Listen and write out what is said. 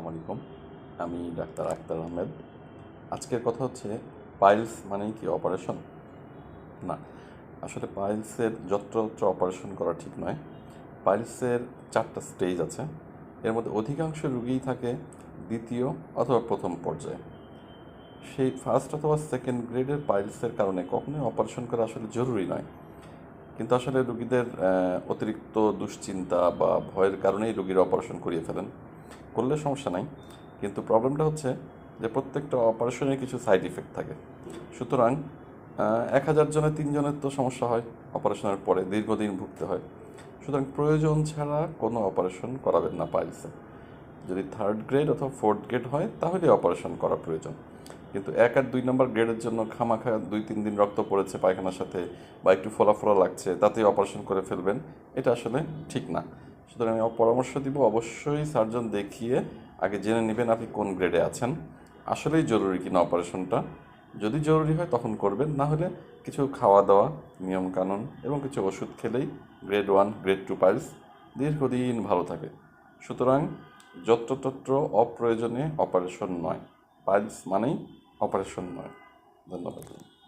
আসসালামু আলাইকুম। আমি ডাক্তার আক্তার আহমেদ। আজকের কথা হচ্ছে পাইলস মানে কি অপারেশন? না, আসলে পাইলসের যত্রতত্র অপারেশন করা ঠিক নয়। পাইলসের চারটা স্টেজ আছে। এর মধ্যে অধিকাংশ রুগীই থাকে দ্বিতীয় অথবা প্রথম পর্যায়ে। সেই ফার্স্ট অথবা সেকেন্ড গ্রেডের পাইলসের কারণে কখনোই অপারেশন করা আসলে জরুরি নয়। কিন্তু আসলে রুগীদের অতিরিক্ত দুশ্চিন্তা বা ভয়ের কারণেই রুগীরা অপারেশন করিয়ে ফেলেন। করলে সমস্যা নাই। কিন্তু প্রবলেমটা হচ্ছে যে প্রত্যেকটা অপারেশনের কিছু সাইড ইফেক্ট থাকে। সুতরাং এক হাজার জনের তিনজনের তো সমস্যা হয় অপারেশনের পরে, দীর্ঘদিন ভুগতে হয়। সুতরাং প্রয়োজন ছাড়া কোনো অপারেশন করাবেন না পাইলসে। যদি থার্ড গ্রেড অথবা ফোর্থ গ্রেড হয়, তাহলে অপারেশন করা প্রয়োজন। কিন্তু এক আর দুই নম্বর গ্রেডের জন্য খামাখা দুই তিন দিন রক্ত পড়েছে পায়খানার সাথে বা একটু ফোলা ফোলা লাগছে, তাতেই অপারেশন করে ফেলবেন, এটা আসলে ঠিক না। সুতরাং আমি পরামর্শ দিব, অবশ্যই সার্জন দেখিয়ে আগে জেনে নেবেন আপনি কোন গ্রেডে আছেন। আসলেই জরুরি কিনা অপারেশনটা? যদি জরুরি হয় তখন করবেন, না হলে কিছু খাওয়া দাওয়া নিয়মকানুন এবং কিছু ওষুধ খেলেই grade one, grade two piles দীর্ঘদিন ভালো থাকে। সুতরাং যত্রতত্র অপ্রয়োজনে অপারেশন নয়। পাইলস মানেই অপারেশন নয়। ধন্যবাদ।